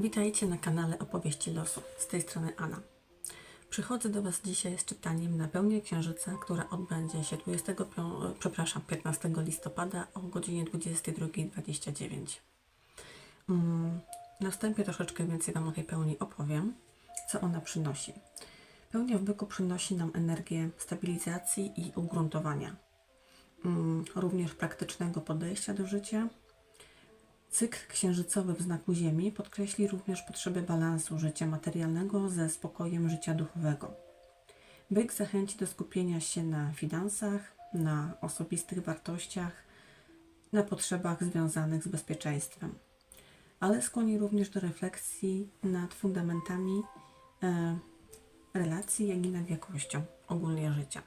Witajcie na kanale Opowieści Losu. Z tej strony Anna. Przychodzę do Was dzisiaj z czytaniem na pełnię księżyca, która odbędzie się 25, przepraszam, 15 listopada o godzinie 22.29. Mm, Na wstępie troszeczkę więcej Wam o tej pełni opowiem, co ona przynosi. Pełnia w byku przynosi nam energię stabilizacji i ugruntowania, Mm, również praktycznego podejścia do życia, Cykl księżycowy w znaku Ziemi podkreśli również potrzebę balansu życia materialnego ze spokojem życia duchowego. Byk zachęci do skupienia się na finansach, na osobistych wartościach, na potrzebach związanych z bezpieczeństwem, ale skłoni również do refleksji nad fundamentami e, relacji, jak i nad jakością ogólnie życia.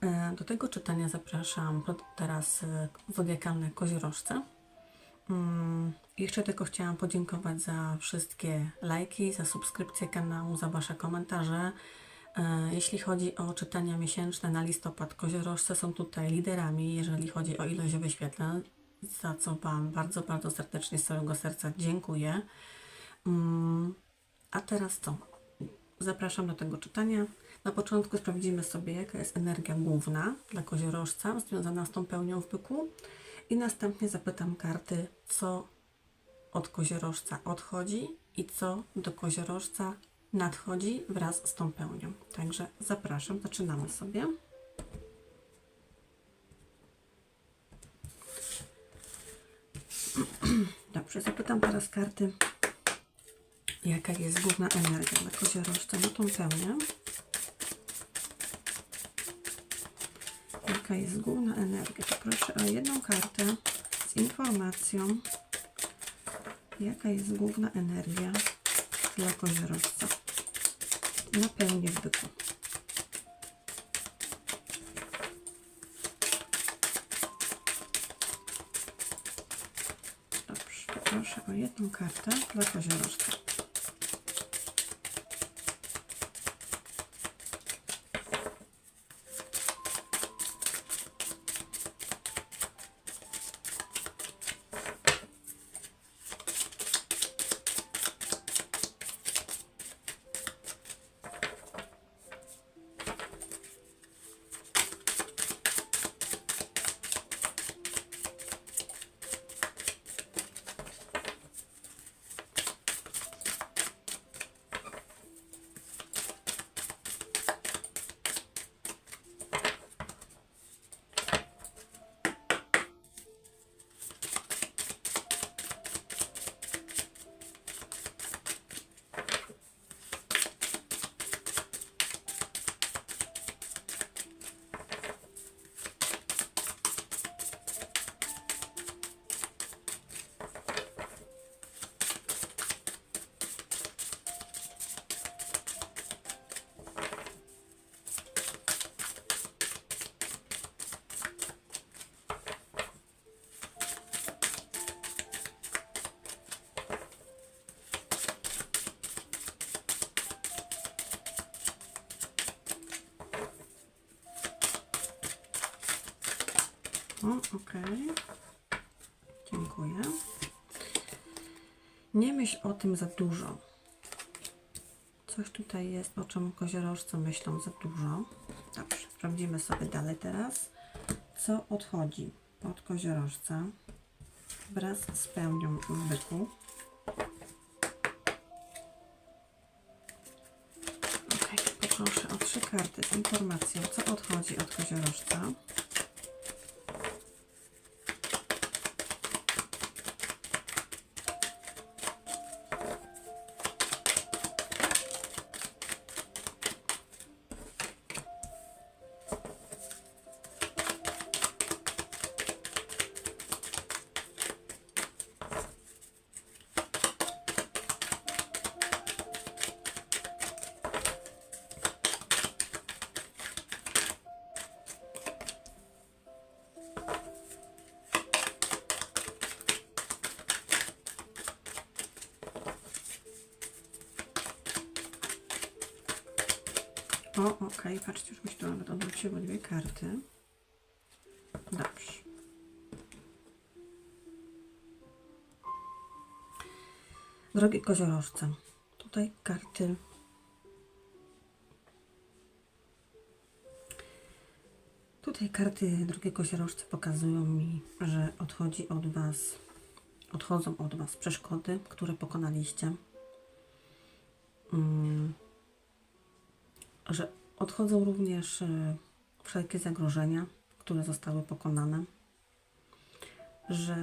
E, Do tego czytania zapraszam teraz zodiakalne koziorożce. Mm, Jeszcze tylko chciałam podziękować za wszystkie lajki, za subskrypcję kanału, za Wasze komentarze. E, Jeśli chodzi o czytania miesięczne na listopad, koziorożce są tutaj liderami, jeżeli chodzi o ilość wyświetleń, za co Wam bardzo, bardzo serdecznie z całego serca dziękuję. Mm, A teraz co? Zapraszam do tego czytania. Na początku sprawdzimy sobie, jaka jest energia główna dla koziorożca związana z tą pełnią w byku. I następnie zapytam karty, co od koziorożca odchodzi i co do koziorożca nadchodzi wraz z tą pełnią. Także zapraszam, zaczynamy sobie. Dobrze, zapytam teraz karty, jaka jest główna energia dla koziorożca na tą pełnię. Jaka jest główna energia? Poproszę o jedną kartę z informacją, jaka jest główna energia dla koziorożca na pełni w byku. Dobrze, poproszę o jedną kartę dla koziorożca. O, okej. Dziękuję. Nie myśl o tym za dużo. Coś tutaj jest, o czym koziorożce myślą za dużo. Dobrze, sprawdzimy sobie dalej teraz. Co odchodzi od koziorożca wraz z pełnią w byku. Ok, poproszę o trzy karty z informacją, co odchodzi od koziorożca. O, okej, patrzcie, już mi się tu nawet odwróciły dwie karty. Dobrze. Drogie koziorożce, tutaj karty Tutaj karty drogie koziorożce pokazują mi, że odchodzi od Was, odchodzą od Was przeszkody, które pokonaliście. Mm, że odchodzą również e, wszelkie zagrożenia, które zostały pokonane. Że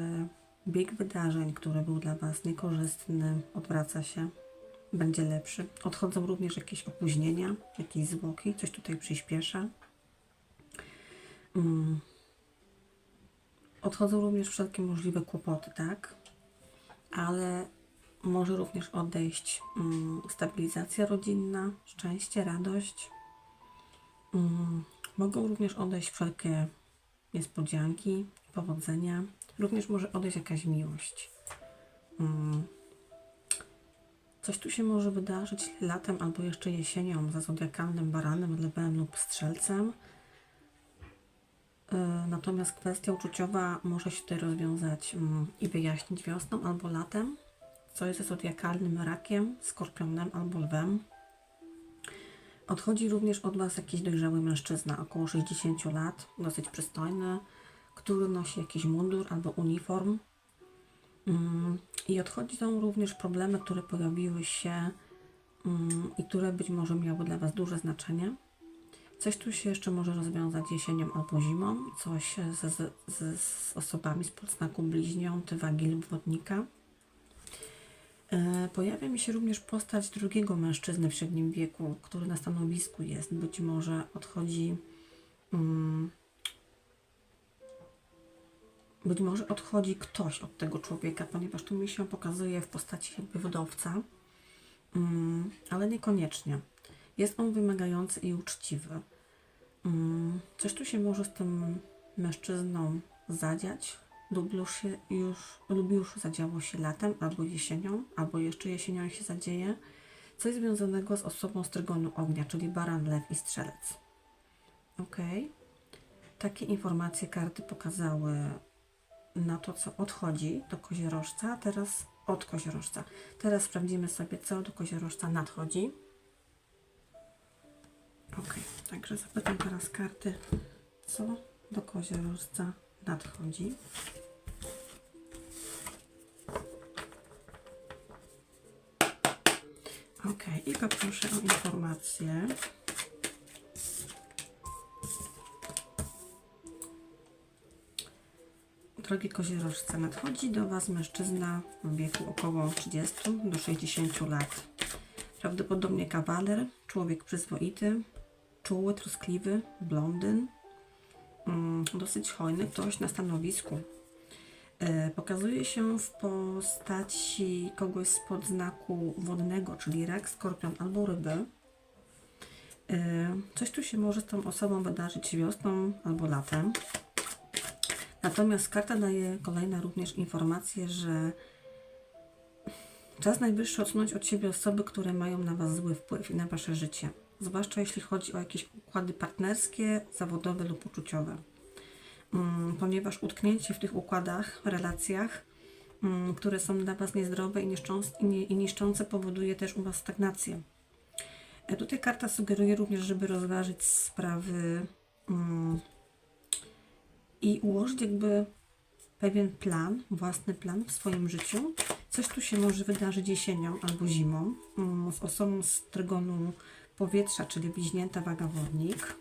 bieg wydarzeń, który był dla Was niekorzystny, odwraca się, będzie lepszy. Odchodzą również jakieś opóźnienia, jakieś zwłoki, coś tutaj przyspiesza. Mm. Odchodzą również wszelkie możliwe kłopoty, tak? Ale może również odejść mm, stabilizacja rodzinna, szczęście, radość. Mm, mogą również odejść wszelkie niespodzianki, powodzenia. Również może odejść jakaś miłość. Mm. Coś tu się może wydarzyć latem albo jeszcze jesienią za zodiakalnym baranem, lwem lub strzelcem. E, Natomiast kwestia uczuciowa może się tutaj rozwiązać i wyjaśnić wiosną albo latem, co jest zodiakalnym rakiem, skorpionem albo lwem. Odchodzi również od Was jakiś dojrzały mężczyzna, około 60 lat, dosyć przystojny, który nosi jakiś mundur albo uniform. Mm, I odchodzą również problemy, które pojawiły się mm, i które być może miały dla Was duże znaczenie. Coś tu się jeszcze może rozwiązać jesienią albo zimą, coś ze, ze, z osobami z podznaku bliźniąt, wagi lub wodnika. E, Pojawia mi się również postać drugiego mężczyzny w średnim wieku, który na stanowisku jest. Być może odchodzi. Mm, być może odchodzi ktoś od tego człowieka, ponieważ tu mi się pokazuje w postaci jakby wodowca, mm, ale niekoniecznie. Jest on wymagający i uczciwy. Mm, Coś tu się może z tym mężczyzną zadziać lub już, się, już, lub już zadziało się latem, albo jesienią, albo jeszcze jesienią się zadzieje. Coś związanego z osobą z trygonu ognia, czyli baran, lew i strzelec. Ok. Takie informacje karty pokazały na to, co odchodzi do koziorożca, teraz od koziorożca. Teraz sprawdzimy sobie, co do koziorożca nadchodzi. Ok, także zapytam teraz karty, co do koziorożca nadchodzi. Poproszę o informację. Drogie koziorożce, nadchodzi do Was mężczyzna w wieku około 30 do 60 lat. Prawdopodobnie kawaler, człowiek przyzwoity, czuły, troskliwy, blondyn, mm, dosyć hojny, ktoś na stanowisku. E, Pokazuje się w postaci kogoś spod znaku wodnego, czyli rak, skorpion albo ryby. E, Coś tu się może z tą osobą wydarzyć wiosną albo latem. Natomiast karta daje kolejna również informację, że czas najwyższy odsunąć od siebie osoby, które mają na Was zły wpływ i na Wasze życie. Zwłaszcza jeśli chodzi o jakieś układy partnerskie, zawodowe lub uczuciowe. Mm, Ponieważ utknięcie w tych układach, relacjach, mm, które są dla Was niezdrowe i niszczące, powoduje też u Was stagnację. E, Tutaj karta sugeruje również, żeby rozważyć sprawy mm, i ułożyć jakby pewien plan, własny plan w swoim życiu. Coś tu się może wydarzyć jesienią albo zimą z osobą z trygonu powietrza, czyli bliźnięta waga wodnik.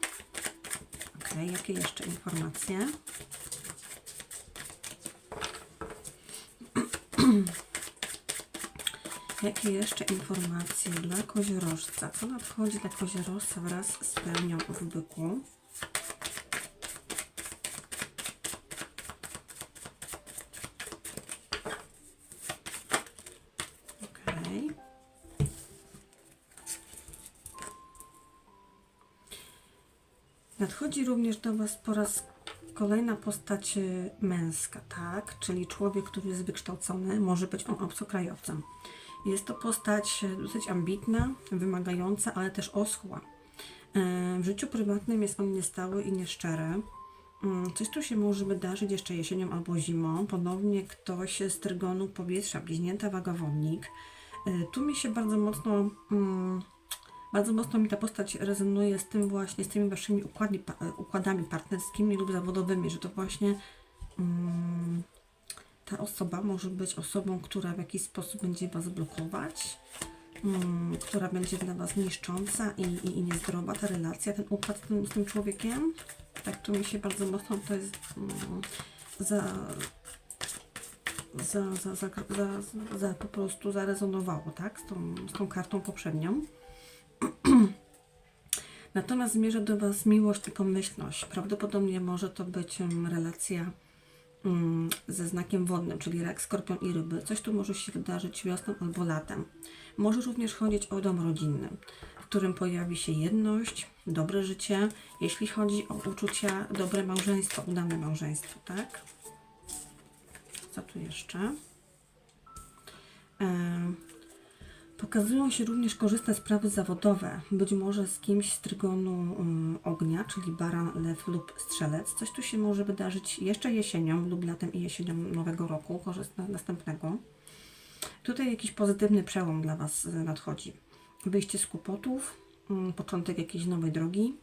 Ok, jakie jeszcze informacje? Jakie jeszcze informacje dla koziorożca? Co nadchodzi dla koziorożca wraz z pełnią w byku? Nadchodzi również do Was po raz kolejna postać y, męska, tak? Czyli człowiek, który jest wykształcony, może być on obcokrajowcem. Jest to postać y, dosyć ambitna, wymagająca, ale też oschła. Y, W życiu prywatnym jest on niestały i nieszczery. Mm, Coś tu się może wydarzyć jeszcze jesienią albo zimą. Ponownie ktoś z trygonu powietrza, bliźnięta waga wodnik. Y, Tu mi się bardzo mocno, mm, bardzo mocno mi ta postać rezonuje z tym właśnie, z tymi waszymi układni, pa- y, układami partnerskimi lub zawodowymi, że to właśnie mm, ta osoba może być osobą, która w jakiś sposób będzie was blokować, mm, która będzie dla was niszcząca i, i, i niezdrowa ta relacja, ten układ z tym, z tym człowiekiem. Tak to mi się bardzo mocno to jest mm, za za, za, za, za, za po prostu zarezonowało, tak? Z tą, z tą kartą poprzednią. Natomiast zmierza do Was miłość i pomyślność. Prawdopodobnie może to być relacja mm, ze znakiem wodnym, czyli rak, skorpion i ryby. Coś tu może się wydarzyć wiosną albo latem. Może również chodzić o dom rodzinny, w którym pojawi się jedność, dobre życie, jeśli chodzi o uczucia, dobre małżeństwo, udane małżeństwo, tak? Co tu jeszcze? E, Pokazują się również korzystne sprawy zawodowe, być może z kimś z trygonu um, ognia, czyli baran, lew lub strzelec. Coś tu się może wydarzyć jeszcze jesienią lub latem i jesienią nowego roku, korzystne następnego. Tutaj jakiś pozytywny przełom dla Was y, nadchodzi. Wyjście z kłopotów, mm, początek jakiejś nowej drogi.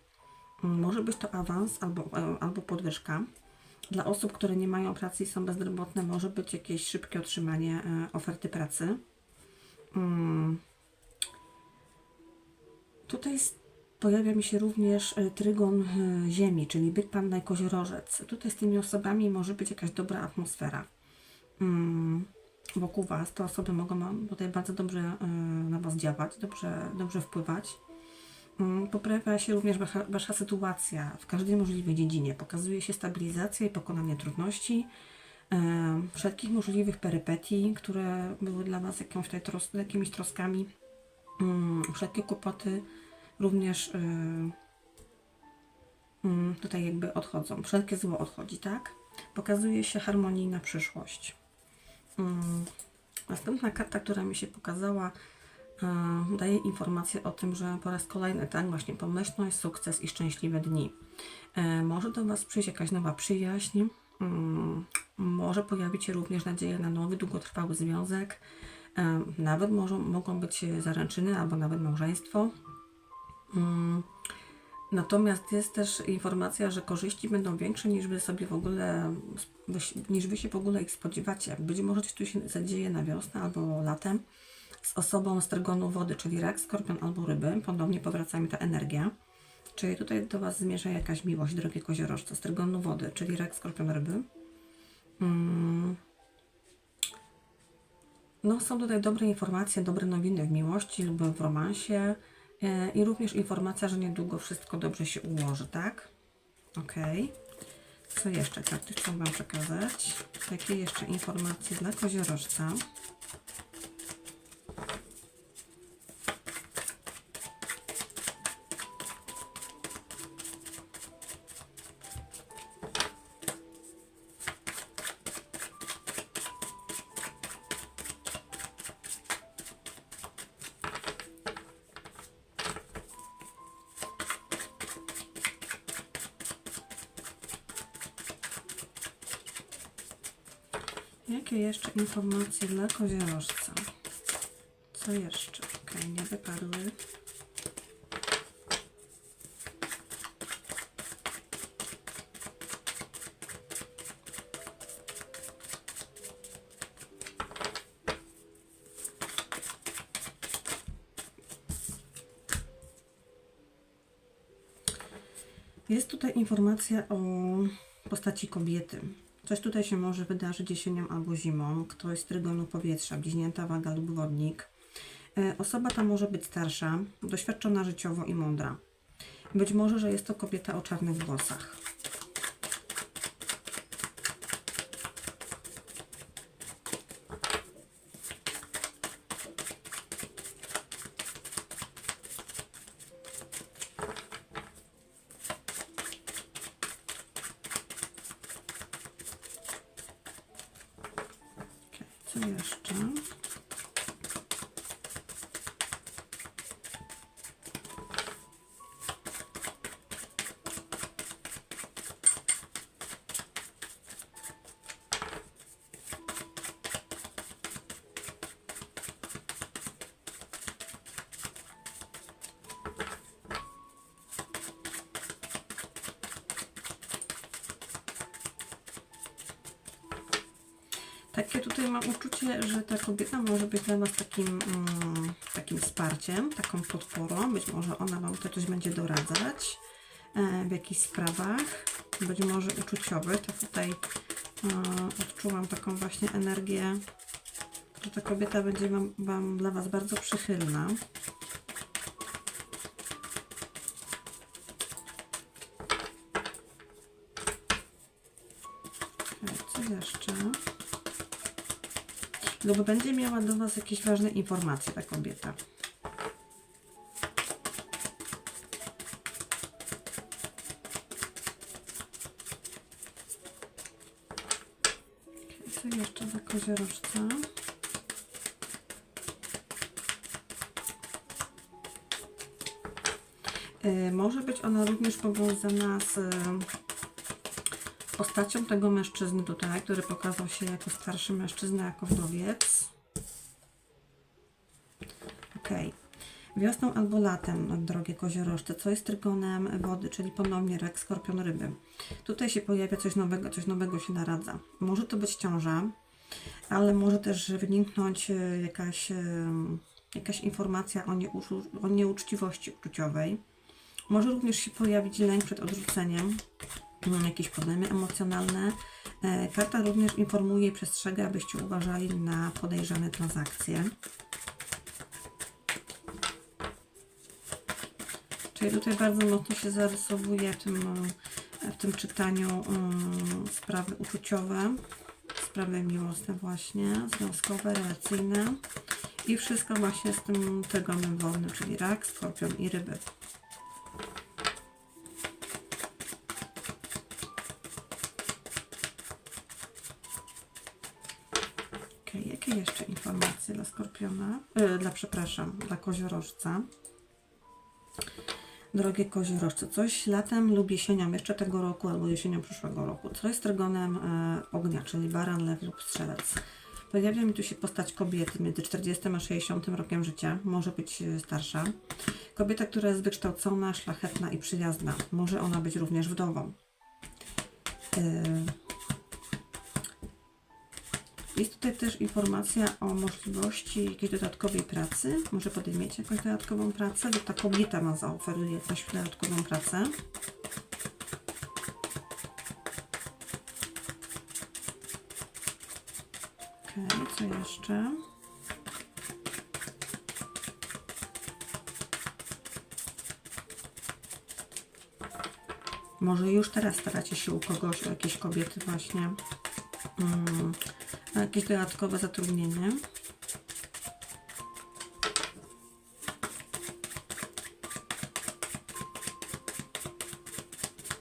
Może być to awans albo, albo podwyżka. Dla osób, które nie mają pracy i są bezrobotne, może być jakieś szybkie otrzymanie oferty pracy. Mm. Tutaj pojawia mi się również e, trygon e, Ziemi, czyli Byk Panna i Koziorożec. Tutaj z tymi osobami może być jakaś dobra atmosfera. Mm. Wokół Was te osoby mogą tutaj bardzo dobrze e, na Was działać, dobrze, dobrze wpływać. Mm, Poprawia się również wasza, sytuacja w każdej możliwej dziedzinie. Pokazuje się stabilizacja i pokonanie trudności, wszelkich możliwych perypetii, które były dla Was jakąś tros, jakimiś troskami, mm, wszelkie kłopoty również e, mm, tutaj jakby odchodzą. Wszelkie zło odchodzi, tak? Pokazuje się harmonijna przyszłość. Mm, Następna karta, która mi się pokazała, e, daje informację o tym, że po raz kolejny, tak, właśnie pomyślność, sukces i szczęśliwe dni. E, Może do Was przyjść jakaś nowa przyjaźń, może pojawić się również nadzieja na nowy, długotrwały związek, e, nawet może, mogą być zaręczyny albo nawet małżeństwo. Mm, Natomiast jest też informacja, że korzyści będą większe niż wy sobie w ogóle, niż wy się w ogóle ich spodziewacie. Być może coś tu się zadzieje na wiosnę albo latem z osobą z trygonu wody, czyli rak, skorpion albo ryby. Ponownie powraca mi ta energia. Czyli tutaj do Was zmierza jakaś miłość, drogie koziorożce, z trygonu wody, czyli rak, skorpion, ryby. No, są tutaj dobre informacje, dobre nowiny w miłości lub w romansie. E, I również informacja, że niedługo wszystko dobrze się ułoży, tak? Ok. Co jeszcze karty chcą Wam przekazać? Jakie jeszcze informacje dla koziorożca? Jakie jeszcze informacje dla koziorożca? Co jeszcze? Ok, nie wypadły. Jest tutaj informacja o postaci kobiety. Coś tutaj się może wydarzyć jesienią albo zimą. Ktoś z trygonu powietrza, bliźnięta waga lub wodnik. E, Osoba ta może być starsza, doświadczona życiowo i mądra. Być może, że jest to kobieta o czarnych włosach. Takie tutaj mam uczucie, że ta kobieta może być dla nas takim, mm, takim wsparciem, taką podporą. Być może ona Wam to coś będzie doradzać e, w jakichś sprawach, być może uczuciowy. To tutaj e, odczułam taką właśnie energię, że ta kobieta będzie wam, wam dla Was bardzo przychylna. Co jeszcze? Lub będzie miała do Was jakieś ważne informacje ta kobieta. Co jeszcze za koziorożca? Y, Może być ona również powiązana z postacią tego mężczyzny tutaj, który pokazał się jako starszy mężczyzna, jako wdowiec. Okej. Wiosną albo latem, drogie koziorożce, co jest trygonem wody, czyli ponownie rak, skorpion, ryby. Tutaj się pojawia coś nowego, coś nowego się naradza. Może to być ciąża, ale może też wyniknąć e, jakaś, e, jakaś informacja o, nieuczu- o nieuczciwości uczuciowej. Może również się pojawić lęk przed odrzuceniem, jakieś problemy emocjonalne. E, Karta również informuje i przestrzega, abyście uważali na podejrzane transakcje. Czyli tutaj bardzo mocno się zarysowuje w tym, w tym czytaniu um, sprawy uczuciowe, sprawy miłosne właśnie, związkowe, relacyjne i wszystko właśnie z tym trygonem wodnym, czyli rak, skorpion i ryby. Jeszcze informacje dla skorpiona? E, dla, przepraszam, dla koziorożca. Drogie koziorożce, coś latem lub jesienią jeszcze tego roku albo jesienią przyszłego roku. Co jest trygonem e, ognia, czyli baran, lew lub strzelec. Pojawia mi tu się postać kobiety między 40 a 60 rokiem życia, może być e, starsza. Kobieta, która jest wykształcona, szlachetna i przyjazna. Może ona być również wdową. E, jest tutaj też informacja o możliwości jakiejś dodatkowej pracy. Może podejmiecie jakąś dodatkową pracę, lub ta kobieta ma zaoferuje jakąś dodatkową pracę. Okej, co jeszcze? Może już teraz staracie się u kogoś, u jakiejś kobiety właśnie. Mm, jakieś dodatkowe zatrudnienie.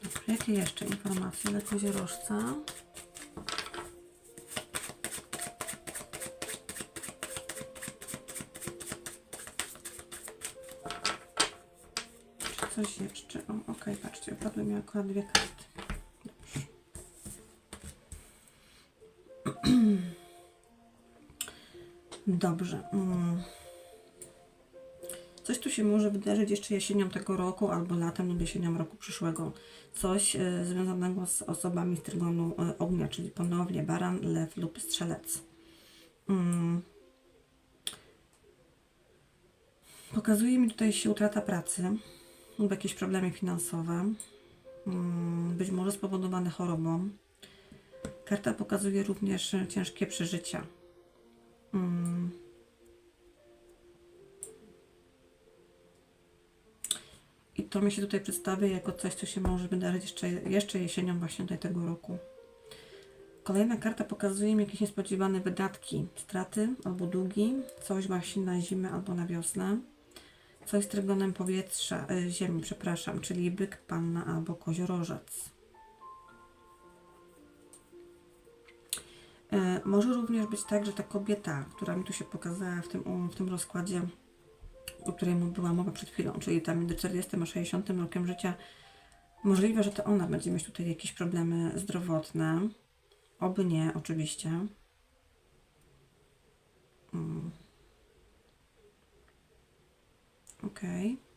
Dobra, jakie jeszcze informacje dla koziorożca? Czy coś jeszcze? O, okej, patrzcie, opadły mi akurat dwie karty. Dobrze. Mm. Coś tu się może wydarzyć jeszcze jesienią tego roku, albo latem lub jesienią roku przyszłego. Coś e, związanego z osobami z trygonu e, ognia, czyli ponownie baran, lew lub strzelec. Mm. Pokazuje mi tutaj się utrata pracy lub jakieś problemy finansowe, mm, być może spowodowane chorobą. Karta pokazuje również ciężkie przeżycia. Mm. I to mi się tutaj przedstawia jako coś, co się może wydarzyć jeszcze, jeszcze jesienią właśnie tutaj tego roku. Kolejna karta pokazuje mi jakieś niespodziewane wydatki, straty albo długi, coś właśnie na zimę albo na wiosnę. Coś z trygonem powietrza, y, ziemi, przepraszam, czyli byk, panna albo koziorożec. Może również być tak, że ta kobieta, która mi tu się pokazała w tym, w tym rozkładzie, o której była mowa przed chwilą, czyli tam między 40 a 60 rokiem życia, możliwe, że to ona będzie mieć tutaj jakieś problemy zdrowotne. Oby nie, oczywiście. Mm. Okej.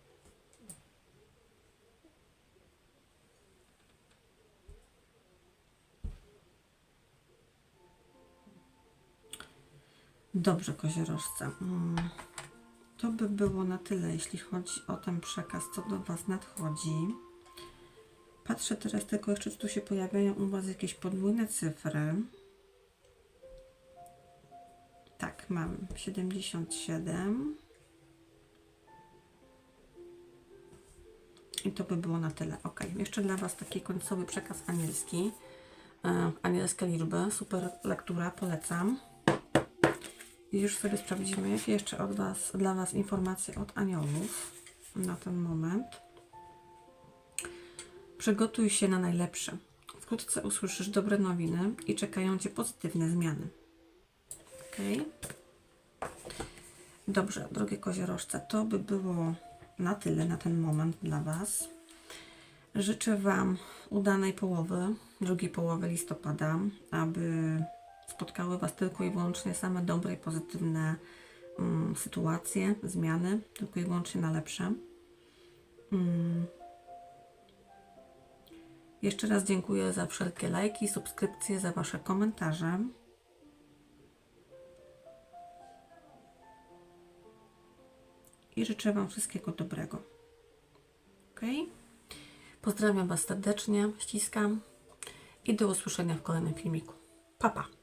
Dobrze, koziorożce. Mm. To by było na tyle, jeśli chodzi o ten przekaz, co do Was nadchodzi. Patrzę teraz tylko jeszcze, czy tu się pojawiają u Was jakieś podwójne cyfry. Tak, mam 77. I to by było na tyle. Ok, jeszcze dla Was taki końcowy przekaz anielski. E, anielskie liczby, super lektura, polecam. I już sobie sprawdzimy, jakie jeszcze od was, dla Was informacje od aniołów na ten moment. Przygotuj się na najlepsze. Wkrótce usłyszysz dobre nowiny i czekają Cię pozytywne zmiany. Ok? Dobrze, drogie koziorożce, to by było na tyle na ten moment dla Was. Życzę Wam udanej połowy, drugiej połowy listopada, aby spotkały Was tylko i wyłącznie same dobre i pozytywne mm, sytuacje, zmiany, tylko i wyłącznie na lepsze. Mm. Jeszcze raz dziękuję za wszelkie lajki, subskrypcje, za Wasze komentarze. I życzę Wam wszystkiego dobrego. Ok? Pozdrawiam Was serdecznie, ściskam i do usłyszenia w kolejnym filmiku. Pa, pa!